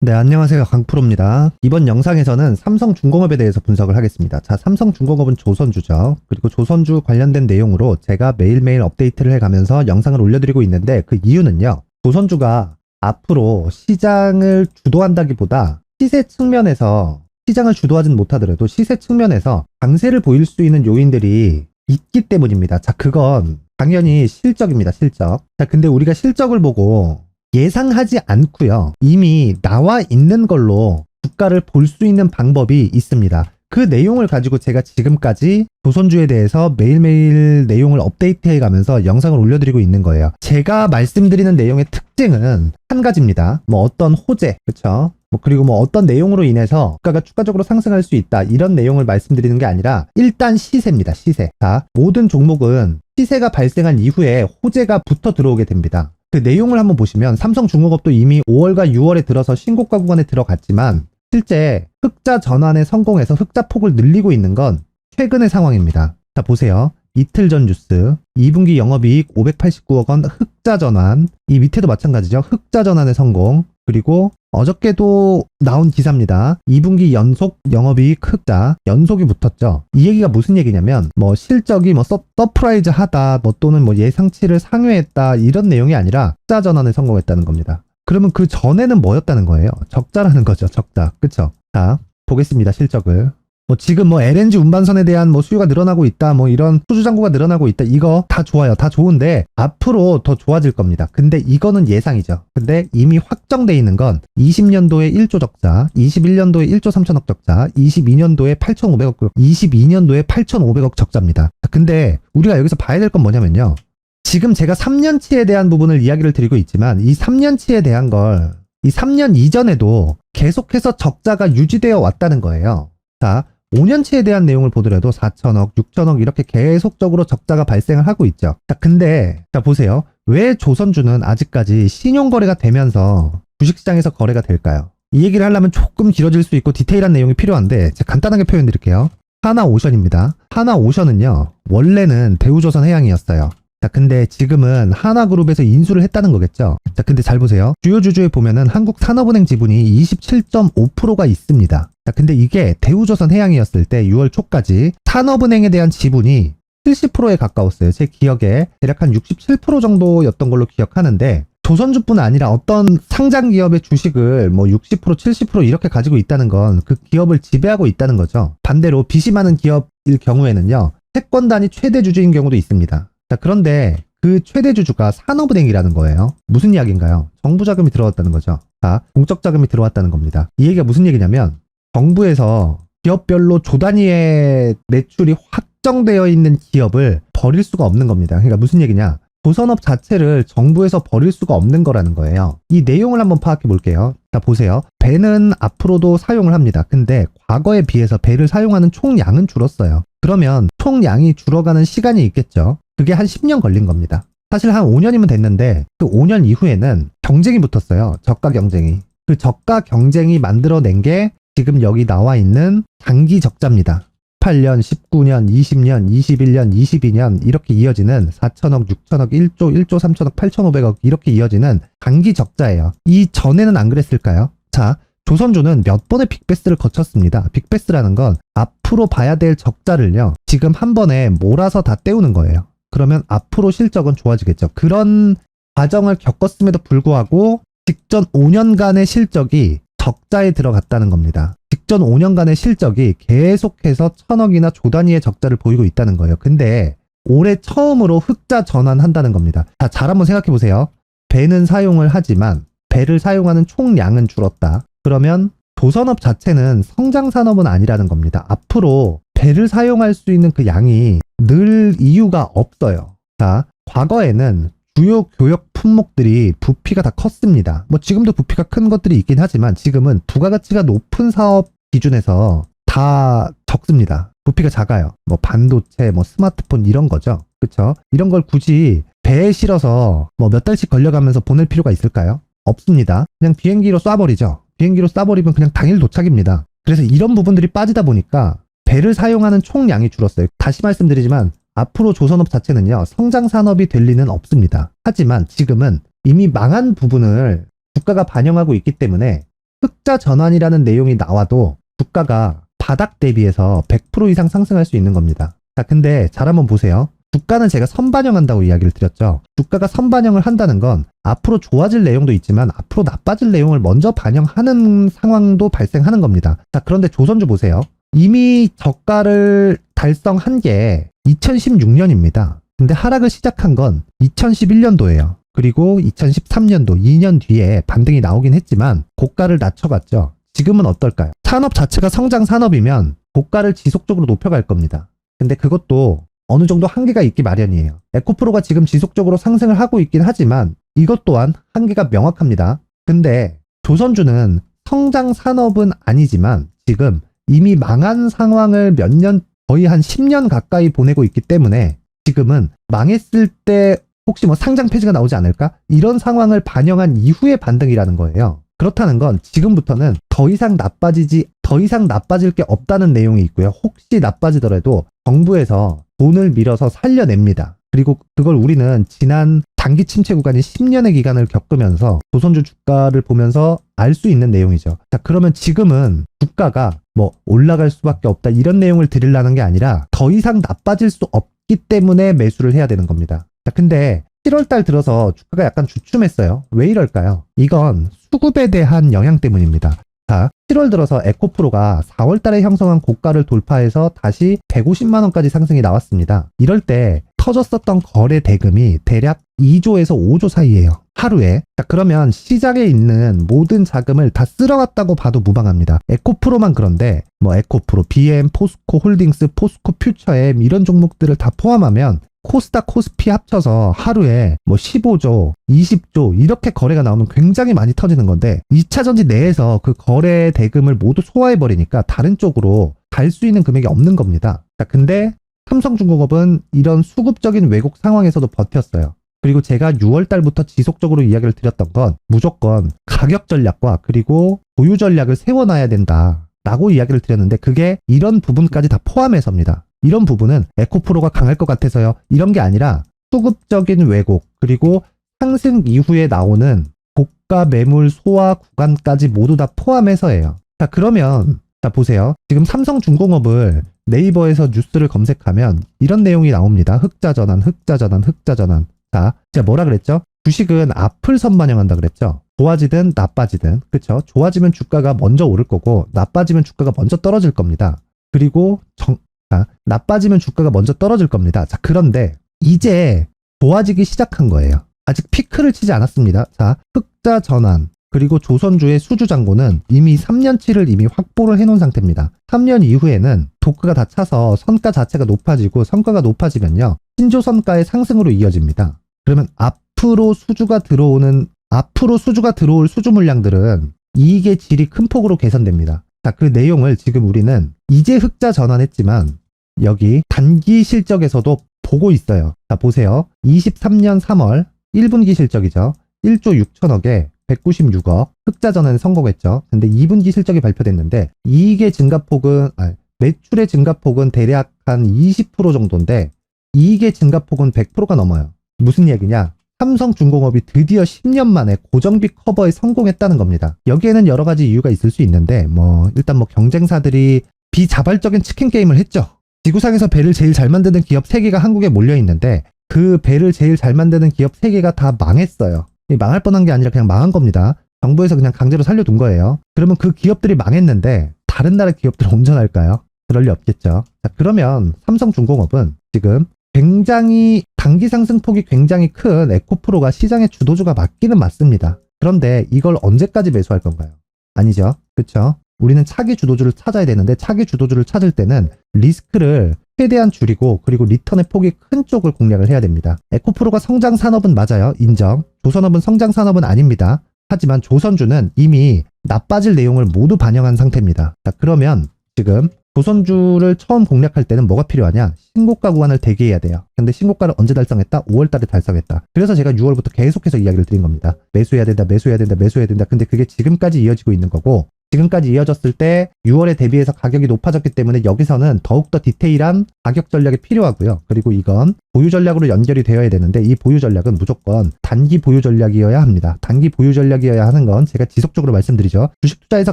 네, 안녕하세요. 강프로입니다. 이번 영상에서는 삼성중공업에 대해서 분석을 하겠습니다. 자, 삼성중공업은 조선주죠. 그리고 조선주 관련된 내용으로 제가 매일매일 업데이트를 해가면서 영상을 올려드리고 있는데 그 이유는요. 조선주가 앞으로 시장을 주도한다기보다 시세 측면에서 시장을 주도하진 못하더라도 시세 측면에서 강세를 보일 수 있는 요인들이 있기 때문입니다. 자, 그건 당연히 실적입니다. 실적. 자, 근데 우리가 실적을 보고 예상하지 않고요. 이미 나와 있는 걸로 주가를 볼 수 있는 방법이 있습니다. 그 내용을 가지고 제가 지금까지 조선주에 대해서 매일매일 내용을 업데이트해 가면서 영상을 올려드리고 있는 거예요. 제가 말씀드리는 내용의 특징은 한 가지입니다. 뭐 어떤 호재, 그쵸? 뭐 그리고 뭐 어떤 내용으로 인해서 주가가 추가적으로 상승할 수 있다. 이런 내용을 말씀드리는 게 아니라 일단 시세입니다. 시세. 자, 모든 종목은 시세가 발생한 이후에 호재가 붙어 들어오게 됩니다. 그 내용을 한번 보시면 삼성중공업도 이미 5월과 6월에 들어서 신고가 구간에 들어갔지만 실제 흑자 전환에 성공해서 흑자 폭을 늘리고 있는 건 최근의 상황입니다. 자 보세요. 이틀 전 뉴스 2분기 영업이익 589억 원 흑자 전환 이 밑에도 마찬가지죠. 흑자 전환의 성공 그리고 어저께도 나온 기사입니다. 2분기 연속 영업이익 흑자 연속이 붙었죠. 이 얘기가 무슨 얘기냐면 뭐 실적이 뭐 서, 서프라이즈 하다 뭐 또는 뭐 예상치를 상회했다 이런 내용이 아니라 흑자 전환에 성공했다는 겁니다. 그러면 그 전에는 뭐였다는 거예요? 적자라는 거죠. 적자. 그쵸? 자, 보겠습니다. 실적을. 뭐 지금 뭐 LNG 운반선에 대한 뭐 수요가 늘어나고 있다. 뭐 이런 수주 잔고가 늘어나고 있다. 이거 다 좋아요. 다 좋은데 앞으로 더 좋아질 겁니다. 근데 이거는 예상이죠. 근데 이미 확정돼 있는 건 20년도에 1조 적자, 21년도에 1조 3천억 적자, 22년도에 8,500억, 22년도에 8,500억 적자입니다. 근데 우리가 여기서 봐야 될 건 뭐냐면요. 지금 제가 3년치에 대한 부분을 이야기를 드리고 있지만 이 3년치에 대한 걸 이 3년 이전에도 계속해서 적자가 유지되어 왔다는 거예요. 자, 5년치에 대한 내용을 보더라도 4천억, 6천억 이렇게 계속적으로 적자가 발생을 하고 있죠. 자, 근데 자 보세요. 왜 조선주는 아직까지 신용거래가 되면서 주식시장에서 거래가 될까요? 이 얘기를 하려면 조금 길어질 수 있고 디테일한 내용이 필요한데 제가 간단하게 표현드릴게요. 하나오션입니다. 하나오션은요. 원래는 대우조선 해양이었어요. 자, 근데 지금은 하나그룹에서 인수를 했다는 거겠죠. 자, 근데 잘 보세요. 주요 주주에 보면은 한국산업은행 지분이 27.5%가 있습니다. 자, 근데 이게 대우조선 해양이었을 때 6월 초까지 산업은행에 대한 지분이 70%에 가까웠어요. 제 기억에 대략 한 67% 정도였던 걸로 기억하는데 조선주뿐 아니라 어떤 상장 기업의 주식을 뭐 60% 70% 이렇게 가지고 있다는 건 그 기업을 지배하고 있다는 거죠. 반대로 빚이 많은 기업일 경우에는요. 채권단이 최대 주주인 경우도 있습니다. 자, 그런데 그 최대 주주가 산업은행이라는 거예요. 무슨 이야기인가요? 정부 자금이 들어왔다는 거죠. 자, 공적 자금이 들어왔다는 겁니다. 이 얘기가 무슨 얘기냐면 정부에서 기업별로 조 단위의 매출이 확정되어 있는 기업을 버릴 수가 없는 겁니다. 그러니까 무슨 얘기냐? 조선업 자체를 정부에서 버릴 수가 없는 거라는 거예요. 이 내용을 한번 파악해 볼게요. 자, 보세요. 배는 앞으로도 사용을 합니다. 근데 과거에 비해서 배를 사용하는 총량은 줄었어요. 그러면 총량이 줄어가는 시간이 있겠죠. 그게 한 10년 걸린 겁니다. 사실 한 5년이면 됐는데 그 5년 이후에는 경쟁이 붙었어요. 저가 경쟁이. 그 저가 경쟁이 만들어낸 게 지금 여기 나와 있는 장기 적자입니다. 8년, 19년, 20년, 21년, 22년 이렇게 이어지는 4천억, 6천억, 1조, 1조 3천억, 8,500억 이렇게 이어지는 단기 적자예요. 이 전에는 안 그랬을까요? 자, 조선주는 몇 번의 빅베스를 거쳤습니다. 빅베스라는 건 앞으로 봐야 될 적자를요. 지금 한 번에 몰아서 다 때우는 거예요. 그러면 앞으로 실적은 좋아지겠죠. 그런 과정을 겪었음에도 불구하고 직전 5년간의 실적이 적자에 들어갔다는 겁니다. 직전 5년간의 실적이 계속해서 천억이나 조 단위의 적자를 보이고 있다는 거예요. 근데 올해 처음으로 흑자 전환한다는 겁니다. 자, 잘 한번 생각해 보세요. 배는 사용을 하지만 배를 사용하는 총량은 줄었다. 그러면 조선업 자체는 성장 산업은 아니라는 겁니다. 앞으로 배를 사용할 수 있는 그 양이 늘 이유가 없어요. 자, 과거에는 주요 교역 품목들이 부피가 다 컸습니다. 뭐 지금도 부피가 큰 것들이 있긴 하지만 지금은 부가가치가 높은 사업 기준에서 다 적습니다. 부피가 작아요. 뭐 반도체, 뭐 스마트폰 이런 거죠. 그쵸? 이런 걸 굳이 배에 실어서 뭐 몇 달씩 걸려가면서 보낼 필요가 있을까요? 없습니다. 그냥 비행기로 쏴버리죠. 비행기로 쏴버리면 그냥 당일 도착입니다. 그래서 이런 부분들이 빠지다 보니까 배를 사용하는 총량이 줄었어요. 다시 말씀드리지만 앞으로 조선업 자체는요, 성장 산업이 될 리는 없습니다. 하지만 지금은 이미 망한 부분을 국가가 반영하고 있기 때문에 흑자 전환이라는 내용이 나와도 주가가 바닥 대비해서 100% 이상 상승할 수 있는 겁니다. 자, 근데 잘 한번 보세요. 주가는 제가 선반영한다고 이야기를 드렸죠. 주가가 선반영을 한다는 건 앞으로 좋아질 내용도 있지만 앞으로 나빠질 내용을 먼저 반영하는 상황도 발생하는 겁니다. 자, 그런데 조선주 보세요. 이미 저가를 달성한 게 2016년입니다. 근데 하락을 시작한 건 2011년도예요. 그리고 2013년도 2년 뒤에 반등이 나오긴 했지만 고가를 낮춰갔죠. 지금은 어떨까요? 산업 자체가 성장 산업이면 고가를 지속적으로 높여갈 겁니다. 근데 그것도 어느 정도 한계가 있기 마련이에요. 에코프로가 지금 지속적으로 상승을 하고 있긴 하지만 이것 또한 한계가 명확합니다. 근데 조선주는 성장 산업은 아니지만 지금 이미 망한 상황을 몇 년, 거의 한 10년 가까이 보내고 있기 때문에 지금은 망했을 때 혹시 뭐 상장 폐지가 나오지 않을까? 이런 상황을 반영한 이후의 반등이라는 거예요. 그렇다는 건 지금부터는 더 이상 나빠지지, 더 이상 나빠질 게 없다는 내용이 있고요. 혹시 나빠지더라도 정부에서 돈을 밀어서 살려냅니다. 그리고 그걸 우리는 지난 장기 침체 구간인 10년의 기간을 겪으면서 조선주 주가를 보면서 알 수 있는 내용이죠. 자, 그러면 지금은 주가가 뭐 올라갈 수밖에 없다 이런 내용을 드리려는 게 아니라 더 이상 나빠질 수 없기 때문에 매수를 해야 되는 겁니다. 자, 근데 7월달 들어서 주가가 약간 주춤했어요. 왜 이럴까요? 이건 수급에 대한 영향 때문입니다. 자, 7월 들어서 에코프로가 4월 달에 형성한 고가를 돌파해서 다시 150만 원까지 상승이 나왔습니다. 이럴 때 터졌었던 거래 대금이 대략 2조에서 5조 사이예요. 하루에. 자, 그러면 시장에 있는 모든 자금을 다 쓸어갔다고 봐도 무방합니다. 에코프로만 그런데 뭐 에코프로, BM, 포스코 홀딩스, 포스코 퓨처엠 이런 종목들을 다 포함하면 코스닥, 코스피 합쳐서 하루에 뭐 15조, 20조 이렇게 거래가 나오면 굉장히 많이 터지는 건데 2차 전지 내에서 그 거래 대금을 모두 소화해 버리니까 다른 쪽으로 갈 수 있는 금액이 없는 겁니다. 자, 근데 삼성중공업은 이런 수급적인 왜곡 상황에서도 버텼어요. 그리고 제가 6월 달부터 지속적으로 이야기를 드렸던 건 무조건 가격 전략과 그리고 보유 전략을 세워놔야 된다. 라고 이야기를 드렸는데 그게 이런 부분까지 다 포함해서입니다. 이런 부분은 에코프로가 강할 것 같아서요. 이런 게 아니라 수급적인 왜곡 그리고 상승 이후에 나오는 고가 매물 소화 구간까지 모두 다 포함해서예요. 자 그러면 자 보세요. 지금 삼성중공업을 네이버에서 뉴스를 검색하면 이런 내용이 나옵니다. 흑자 전환, 흑자 전환, 흑자 전환. 자, 제가 뭐라 그랬죠? 주식은 앞을 선반영한다 그랬죠. 좋아지든 나빠지든, 그쵸? 좋아지면 주가가 먼저 오를 거고, 나빠지면 주가가 먼저 떨어질 겁니다. 그리고 정, 아, 나빠지면 주가가 먼저 떨어질 겁니다. 자, 그런데 이제 좋아지기 시작한 거예요. 아직 피크를 치지 않았습니다. 자, 흑자 전환. 그리고 조선주의 수주 잔고는 이미 3년치를 이미 확보를 해놓은 상태입니다. 3년 이후에는 도크가 다 차서 선가 자체가 높아지고 성과가 높아지면요. 신조 선가의 상승으로 이어집니다. 그러면 앞으로 수주가 들어오는 앞으로 수주가 들어올 수주 물량들은 이익의 질이 큰 폭으로 개선됩니다. 자, 그 내용을 지금 우리는 이제 흑자 전환했지만 여기 단기 실적에서도 보고 있어요. 자, 보세요. 23년 3월 1분기 실적이죠. 1조 6천억에 196억 흑자 전환에 성공했죠. 근데 2분기 실적이 발표됐는데 이익의 증가폭은 아, 매출의 증가폭은 대략 한 20% 정도인데 이익의 증가폭은 100%가 넘어요. 무슨 얘기냐? 삼성중공업이 드디어 10년 만에 고정비 커버에 성공했다는 겁니다. 여기에는 여러 가지 이유가 있을 수 있는데 뭐 일단 뭐 경쟁사들이 비자발적인 치킨 게임을 했죠. 지구상에서 배를 제일 잘 만드는 기업 3개가 한국에 몰려 있는데 그 배를 제일 잘 만드는 기업 3개가 다 망했어요. 이 망할 뻔한 게 아니라 그냥 망한 겁니다. 정부에서 그냥 강제로 살려둔 거예요. 그러면 그 기업들이 망했는데 다른 나라 기업들은 온전할까요? 그럴 리 없겠죠. 자, 그러면 삼성중공업은 지금 굉장히 단기 상승폭이 굉장히 큰 에코프로가 시장의 주도주가 맞기는 맞습니다. 그런데 이걸 언제까지 매수할 건가요? 아니죠. 그렇죠? 우리는 차기 주도주를 찾아야 되는데 차기 주도주를 찾을 때는 리스크를 최대한 줄이고 그리고 리턴의 폭이 큰 쪽을 공략을 해야 됩니다. 에코프로가 성장 산업은 맞아요. 인정. 조선업은 성장 산업은 아닙니다. 하지만 조선주는 이미 나빠질 내용을 모두 반영한 상태입니다. 자, 그러면 지금 조선주를 처음 공략할 때는 뭐가 필요하냐? 신고가 구간을 대기해야 돼요. 근데 신고가를 언제 달성했다? 5월 달에 달성했다. 그래서 제가 6월부터 계속해서 이야기를 드린 겁니다. 매수해야 된다, 매수해야 된다, 매수해야 된다. 근데 그게 지금까지 이어지고 있는 거고 지금까지 이어졌을 때 6월에 대비해서 가격이 높아졌기 때문에 여기서는 더욱더 디테일한 가격 전략이 필요하고요. 그리고 이건 보유 전략으로 연결이 되어야 되는데 이 보유 전략은 무조건 단기 보유 전략이어야 합니다. 단기 보유 전략이어야 하는 건 제가 지속적으로 말씀드리죠. 주식 투자에서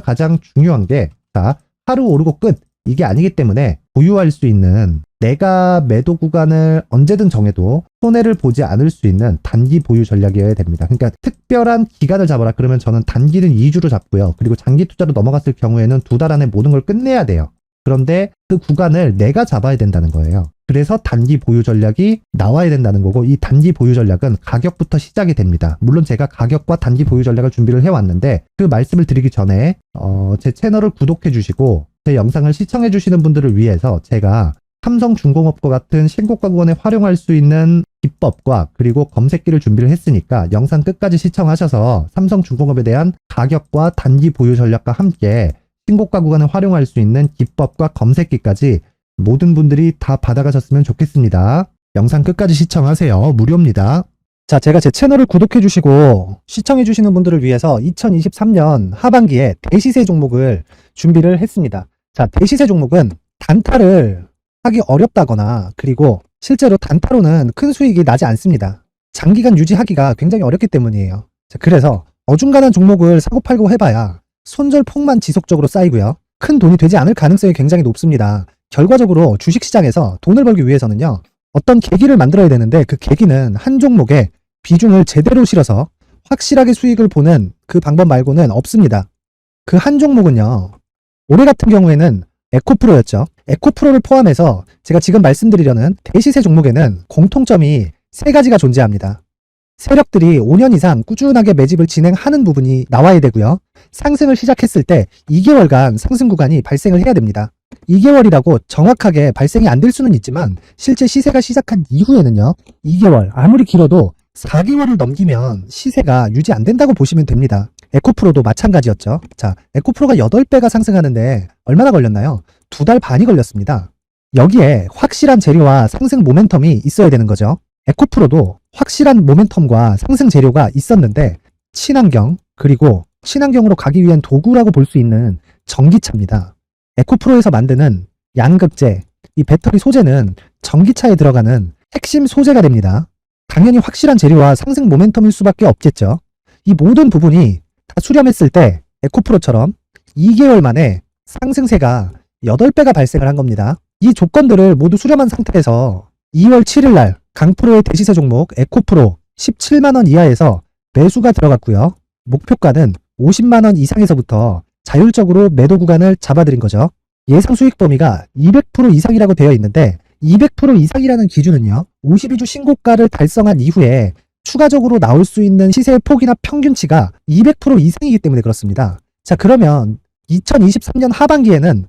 가장 중요한 게 자, 하루 오르고 끝 이게 아니기 때문에 보유할 수 있는 내가 매도 구간을 언제든 정해도 손해를 보지 않을 수 있는 단기 보유 전략이어야 됩니다. 그러니까 특별한 기간을 잡아라. 그러면 저는 단기는 2주로 잡고요. 그리고 장기 투자로 넘어갔을 경우에는 두 달 안에 모든 걸 끝내야 돼요. 그런데 그 구간을 내가 잡아야 된다는 거예요. 그래서 단기 보유 전략이 나와야 된다는 거고 이 단기 보유 전략은 가격부터 시작이 됩니다. 물론 제가 가격과 단기 보유 전략을 준비를 해왔는데 그 말씀을 드리기 전에 어, 제 채널을 구독해 주시고 제 영상을 시청해 주시는 분들을 위해서 제가 삼성중공업과 같은 신고가 구간에 활용할 수 있는 기법과 그리고 검색기를 준비를 했으니까 영상 끝까지 시청하셔서 삼성중공업에 대한 가격과 단기 보유 전략과 함께 신고가 구간에 활용할 수 있는 기법과 검색기까지 모든 분들이 다 받아가셨으면 좋겠습니다. 영상 끝까지 시청하세요. 무료입니다. 자, 제가 제 채널을 구독해 주시고 시청해 주시는 분들을 위해서 2023년 하반기에 대시세 종목을 준비를 했습니다. 자, 대시세 종목은 단타를 하기 어렵다거나 그리고 실제로 단타로는 큰 수익이 나지 않습니다. 장기간 유지하기가 굉장히 어렵기 때문이에요. 자, 그래서 어중간한 종목을 사고 팔고 해봐야 손절 폭만 지속적으로 쌓이고요. 큰 돈이 되지 않을 가능성이 굉장히 높습니다. 결과적으로 주식시장에서 돈을 벌기 위해서는요. 어떤 계기를 만들어야 되는데 그 계기는 한 종목에 비중을 제대로 실어서 확실하게 수익을 보는 그 방법 말고는 없습니다. 그 한 종목은요. 올해 같은 경우에는 에코프로였죠. 에코프로를 포함해서 제가 지금 말씀드리려는 대시세 종목에는 공통점이 세 가지가 존재합니다. 세력들이 5년 이상 꾸준하게 매집을 진행하는 부분이 나와야 되고요. 상승을 시작했을 때 2개월간 상승 구간이 발생을 해야 됩니다. 2개월이라고 정확하게 발생이 안 될 수는 있지만 실제 시세가 시작한 이후에는요. 2개월 아무리 길어도 4개월을 넘기면 시세가 유지 안 된다고 보시면 됩니다. 에코프로도 마찬가지였죠. 자, 에코프로가 8배가 상승하는데 얼마나 걸렸나요? 두 달 반이 걸렸습니다. 여기에 확실한 재료와 상승 모멘텀이 있어야 되는 거죠. 에코프로도 확실한 모멘텀과 상승 재료가 있었는데 친환경 그리고 친환경으로 가기 위한 도구라고 볼 수 있는 전기차입니다. 에코프로에서 만드는 양극재, 이 배터리 소재는 전기차에 들어가는 핵심 소재가 됩니다. 당연히 확실한 재료와 상승 모멘텀일 수밖에 없겠죠. 이 모든 부분이 다 수렴했을 때 에코프로처럼 2개월 만에 상승세가 8배가 발생을 한 겁니다. 이 조건들을 모두 수렴한 상태에서 2월 7일 날 강프로의 대시세 종목 에코프로 17만원 이하에서 매수가 들어갔고요. 목표가는 50만원 이상에서부터 자율적으로 매도 구간을 잡아드린 거죠. 예상 수익 범위가 200% 이상이라고 되어 있는데 200% 이상이라는 기준은요. 52주 신고가를 달성한 이후에 추가적으로 나올 수 있는 시세의 폭이나 평균치가 200% 이상이기 때문에 그렇습니다. 자, 그러면 2023년 하반기에는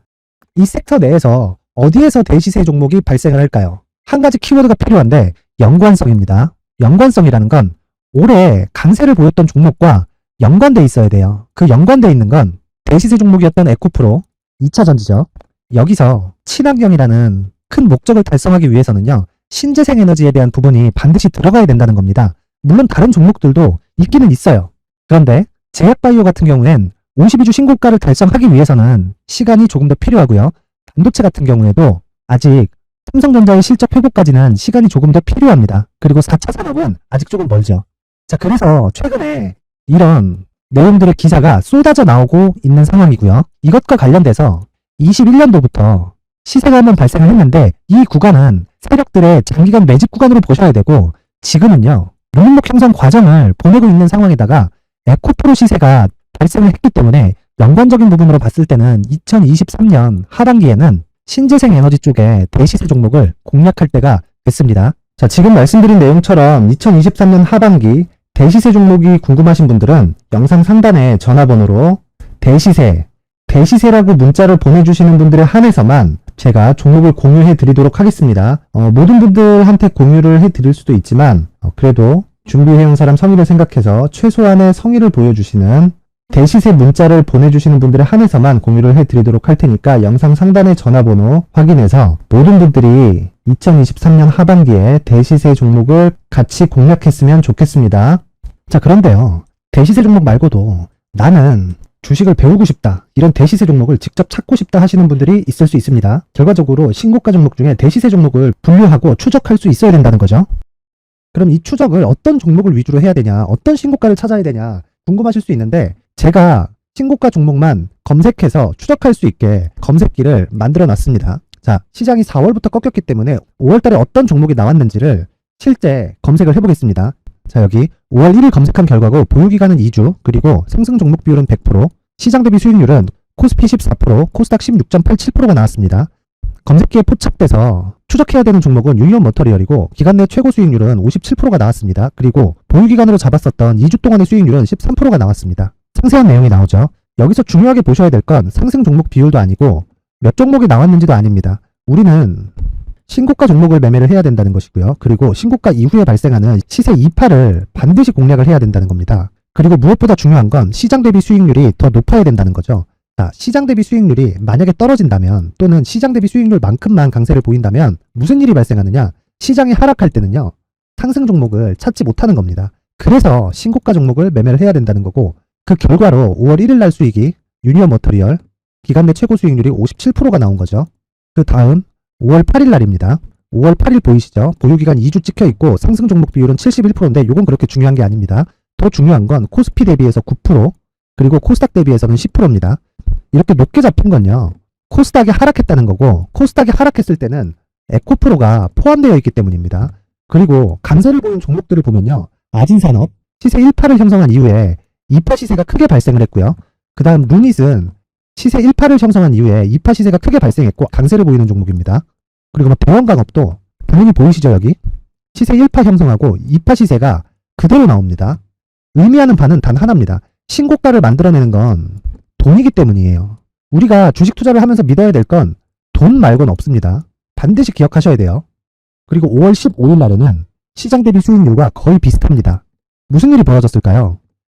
이 섹터 내에서 어디에서 대시세 종목이 발생을 할까요? 한 가지 키워드가 필요한데 연관성입니다. 연관성이라는 건 올해 강세를 보였던 종목과 연관돼 있어야 돼요. 그 연관돼 있는 건 대시세 종목이었던 에코프로 2차 전지죠. 여기서 친환경이라는 큰 목적을 달성하기 위해서는요. 신재생 에너지에 대한 부분이 반드시 들어가야 된다는 겁니다. 물론 다른 종목들도 있기는 있어요. 그런데 제약바이오 같은 경우엔 52주 신고가를 달성하기 위해서는 시간이 조금 더 필요하고요. 반도체 같은 경우에도 아직 삼성전자의 실적 회복까지는 시간이 조금 더 필요합니다. 그리고 4차 산업은 아직 조금 멀죠. 자, 그래서 최근에 이런 내용들의 기사가 쏟아져 나오고 있는 상황이고요. 이것과 관련돼서 21년도부터 시세가 한번 발생을 했는데 이 구간은 세력들의 장기간 매집 구간으로 보셔야 되고 지금은요. 롱목 형성 과정을 보내고 있는 상황에다가 에코프로 시세가 발생을 했기 때문에 연관적인 부분으로 봤을 때는 2023년 하반기에는 신재생 에너지 쪽에 대시세 종목을 공략할 때가 됐습니다. 자, 지금 말씀드린 내용처럼 2023년 하반기 대시세 종목이 궁금하신 분들은 영상 상단에 전화번호로 대시세, 대시세라고 문자를 보내주시는 분들에 한해서만 제가 종목을 공유해 드리도록 하겠습니다. 어, 모든 분들한테 공유를 해 드릴 수도 있지만 어, 그래도 준비해온 사람 성의를 생각해서 최소한의 성의를 보여주시는 대시세 문자를 보내주시는 분들에 한해서만 공유를 해드리도록 할 테니까 영상 상단의 전화번호 확인해서 모든 분들이 2023년 하반기에 대시세 종목을 같이 공략했으면 좋겠습니다. 자, 그런데요. 대시세 종목 말고도 나는 주식을 배우고 싶다. 이런 대시세 종목을 직접 찾고 싶다 하시는 분들이 있을 수 있습니다. 결과적으로 신고가 종목 중에 대시세 종목을 분류하고 추적할 수 있어야 된다는 거죠. 그럼 이 추적을 어떤 종목을 위주로 해야 되냐, 어떤 신고가를 찾아야 되냐 궁금하실 수 있는데 제가 신고가 종목만 검색해서 추적할 수 있게 검색기를 만들어 놨습니다. 자, 시장이 4월부터 꺾였기 때문에 5월 달에 어떤 종목이 나왔는지를 실제 검색을 해보겠습니다. 자, 여기 5월 1일 검색한 결과고 보유기간은 2주, 그리고 상승 종목 비율은 100%, 시장 대비 수익률은 코스피 14%, 코스닥 16.87%가 나왔습니다. 검색기에 포착돼서 추적해야 되는 종목은 유니온 머터리얼이고 기간 내 최고 수익률은 57%가 나왔습니다. 그리고 보유기간으로 잡았었던 2주 동안의 수익률은 13%가 나왔습니다. 상세한 내용이 나오죠. 여기서 중요하게 보셔야 될 건 상승 종목 비율도 아니고 몇 종목이 나왔는지도 아닙니다. 우리는 신고가 종목을 매매를 해야 된다는 것이고요. 그리고 신고가 이후에 발생하는 시세 이파를 반드시 공략을 해야 된다는 겁니다. 그리고 무엇보다 중요한 건 시장 대비 수익률이 더 높아야 된다는 거죠. 자, 시장 대비 수익률이 만약에 떨어진다면 또는 시장 대비 수익률만큼만 강세를 보인다면 무슨 일이 발생하느냐? 시장이 하락할 때는요. 상승 종목을 찾지 못하는 겁니다. 그래서 신고가 종목을 매매를 해야 된다는 거고 그 결과로 5월 1일 날 수익이 유니언 머터리얼 기간 내 최고 수익률이 57%가 나온 거죠. 그 다음 5월 8일 날입니다. 5월 8일 보이시죠? 보유기간 2주 찍혀 있고 상승 종목 비율은 71%인데 이건 그렇게 중요한 게 아닙니다. 더 중요한 건 코스피 대비해서 9% 그리고 코스닥 대비해서는 10%입니다. 이렇게 높게 잡힌 건요. 코스닥이 하락했다는 거고 코스닥이 하락했을 때는 에코프로가 포함되어 있기 때문입니다. 그리고 강세를 보인 종목들을 보면요. 아진산업 시세 1파를 형성한 이후에 2파 시세가 크게 발생을 했고요. 그 다음 루닛은 시세 1파를 형성한 이후에 2파 시세가 크게 발생했고 강세를 보이는 종목입니다. 그리고 뭐 대원강업도 당연히 보이시죠 여기? 시세 1파 형성하고 2파 시세가 그대로 나옵니다. 의미하는 바는 단 하나입니다. 신고가를 만들어내는 건 돈이기 때문이에요. 우리가 주식 투자를 하면서 믿어야 될 건 돈 말고는 없습니다. 반드시 기억하셔야 돼요. 그리고 5월 15일 날에는 시장 대비 수익률과 거의 비슷합니다. 무슨 일이 벌어졌을까요?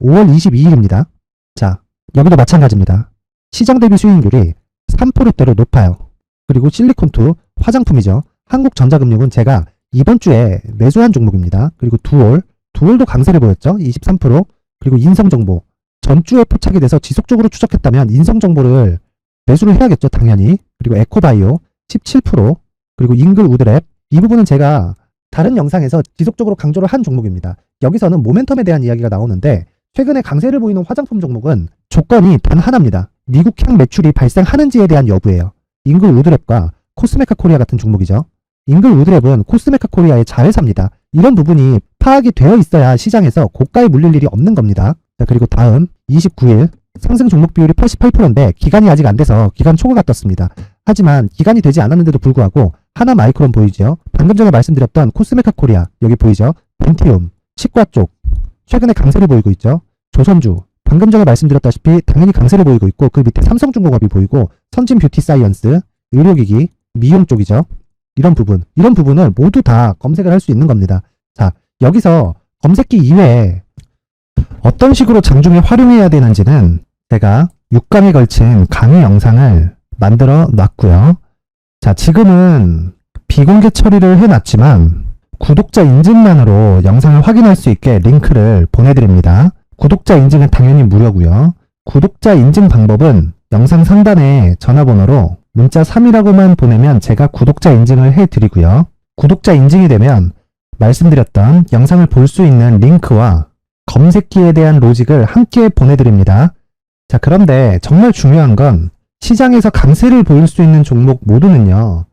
5월 22일입니다. 자, 여기도 마찬가지입니다. 시장 대비 수익률이 3%대로 높아요. 그리고 실리콘2 화장품이죠. 한국전자금융은 제가 이번 주에 매수한 종목입니다. 그리고 두올, 두올도 강세를 보였죠. 23%. 그리고 인성정보. 전주에 포착이 돼서 지속적으로 추적했다면 인성정보를 매수를 해야겠죠. 당연히. 그리고 에코바이오 17%. 그리고 잉글 우드랩. 이 부분은 제가 다른 영상에서 지속적으로 강조를 한 종목입니다. 여기서는 모멘텀에 대한 이야기가 나오는데 최근에 강세를 보이는 화장품 종목은 조건이 단 하나입니다. 미국향 매출이 발생하는지에 대한 여부예요. 잉글 우드랩과 코스메카 코리아 같은 종목이죠. 잉글 우드랩은 코스메카 코리아의 자회사입니다. 이런 부분이 파악이 되어 있어야 시장에서 고가에 물릴 일이 없는 겁니다. 자, 그리고 다음 29일 상승 종목 비율이 88%인데 기간이 아직 안 돼서 기간 초과가 떴습니다. 하지만 기간이 되지 않았는데도 불구하고 하나 마이크론 보이죠? 방금 전에 말씀드렸던 코스메카 코리아 여기 보이죠? 벤티움 치과 쪽 최근에 강세를 보이고 있죠. 조선주 방금 전에 말씀드렸다시피 당연히 강세를 보이고 있고 그 밑에 삼성중공업이 보이고 선진 뷰티 사이언스 의료기기 미용 쪽이죠. 이런 부분 이런 부분을 모두 다 검색을 할 수 있는 겁니다. 자 여기서 검색기 이외에 어떤 식으로 장중에 활용해야 되는지는 제가 6강에 걸친 강의 영상을 만들어 놨고요. 자 지금은 비공개 처리를 해놨지만 구독자 인증만으로 영상을 확인할 수 있게 링크를 보내드립니다. 구독자 인증은 당연히 무료고요. 구독자 인증 방법은 영상 상단에 전화번호로 문자 3이라고만 보내면 제가 구독자 인증을 해드리고요. 구독자 인증이 되면 말씀드렸던 영상을 볼 수 있는 링크와 검색기에 대한 로직을 함께 보내드립니다. 자, 그런데 정말 중요한 건 시장에서 강세를 보일 수 있는 종목 모두는요,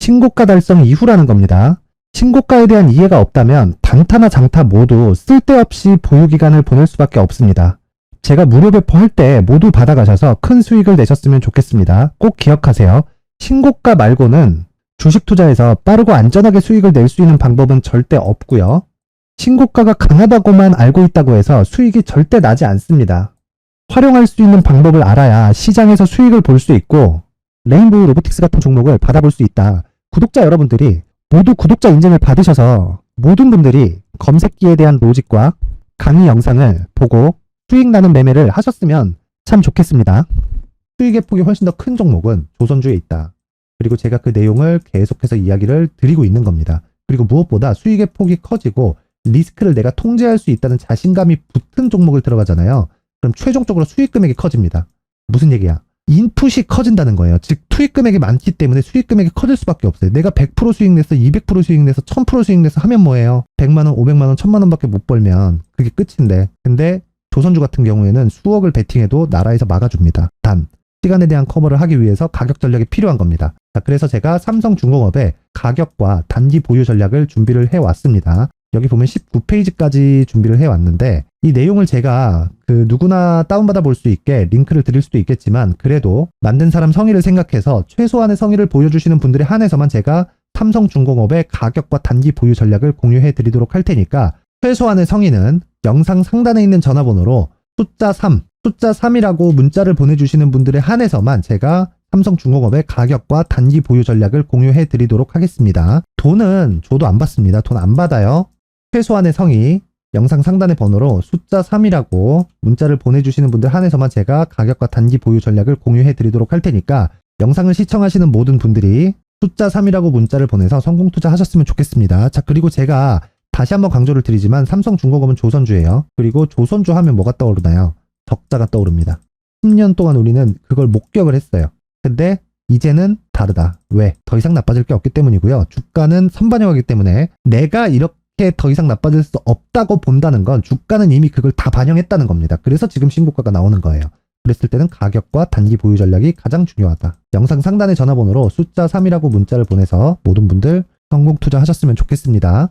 신고가 달성 이후라는 겁니다. 신고가에 대한 이해가 없다면 단타나 장타 모두 쓸데없이 보유기간을 보낼 수밖에 없습니다. 제가 무료 배포할 때 모두 받아가셔서 큰 수익을 내셨으면 좋겠습니다. 꼭 기억하세요. 신고가 말고는 주식 투자에서 빠르고 안전하게 수익을 낼 수 있는 방법은 절대 없고요. 신고가가 강하다고만 알고 있다고 해서 수익이 절대 나지 않습니다. 활용할 수 있는 방법을 알아야 시장에서 수익을 볼 수 있고 레인보우 로보틱스 같은 종목을 받아볼 수 있다. 구독자 여러분들이 모두 구독자 인증을 받으셔서 모든 분들이 검색기에 대한 로직과 강의 영상을 보고 수익 나는 매매를 하셨으면 참 좋겠습니다. 수익의 폭이 훨씬 더 큰 종목은 조선주에 있다. 그리고 제가 그 내용을 계속해서 이야기를 드리고 있는 겁니다. 그리고 무엇보다 수익의 폭이 커지고 리스크를 내가 통제할 수 있다는 자신감이 붙은 종목을 들어가잖아요. 그럼 최종적으로 수익 금액이 커집니다. 무슨 얘기야? 인풋이 커진다는 거예요. 즉 투입 금액이 많기 때문에 수익 금액이 커질 수밖에 없어요. 내가 100% 수익 냈어, 200% 수익 냈어, 1000% 수익 냈어 하면 뭐예요? 100만 원, 500만 원, 1000만 원밖에 못 벌면 그게 끝인데. 근데 조선주 같은 경우에는 수억을 베팅해도 나라에서 막아줍니다. 단 시간에 대한 커버를 하기 위해서 가격 전략이 필요한 겁니다. 자, 그래서 제가 삼성중공업의 가격과 단기 보유 전략을 준비를 해왔습니다. 여기 보면 19페이지까지 준비를 해왔는데 이 내용을 제가 그 누구나 다운받아 볼 수 있게 링크를 드릴 수도 있겠지만 그래도 만든 사람 성의를 생각해서 최소한의 성의를 보여주시는 분들에 한해서만 제가 삼성중공업의 가격과 단기 보유 전략을 공유해 드리도록 할 테니까 최소한의 성의는 영상 상단에 있는 전화번호로 숫자 3, 숫자 3이라고 문자를 보내주시는 분들에 한해서만 제가 삼성중공업의 가격과 단기 보유 전략을 공유해 드리도록 하겠습니다. 돈은 저도 안 받습니다. 돈 안 받아요. 최소한의 성의, 영상 상단의 번호로 숫자 3이라고 문자를 보내주시는 분들 한해서만 제가 가격과 단기 보유 전략을 공유해 드리도록 할 테니까 영상을 시청하시는 모든 분들이 숫자 3이라고 문자를 보내서 성공 투자하셨으면 좋겠습니다. 자, 그리고 제가 다시 한번 강조를 드리지만 삼성중공업은 조선주예요. 그리고 조선주 하면 뭐가 떠오르나요? 적자가 떠오릅니다. 10년 동안 우리는 그걸 목격을 했어요. 근데 이제는 다르다. 왜? 더 이상 나빠질 게 없기 때문이고요. 주가는 선반영하기 때문에 내가 이렇게 더 이상 나빠질 수 없다고 본다는 건 주가는 이미 그걸 다 반영했다는 겁니다. 그래서 지금 신고가가 나오는 거예요. 그랬을 때는 가격과 단기 보유 전략이 가장 중요하다. 영상 상단의 전화번호로 숫자 3이라고 문자를 보내서 모든 분들 성공 투자하셨으면 좋겠습니다.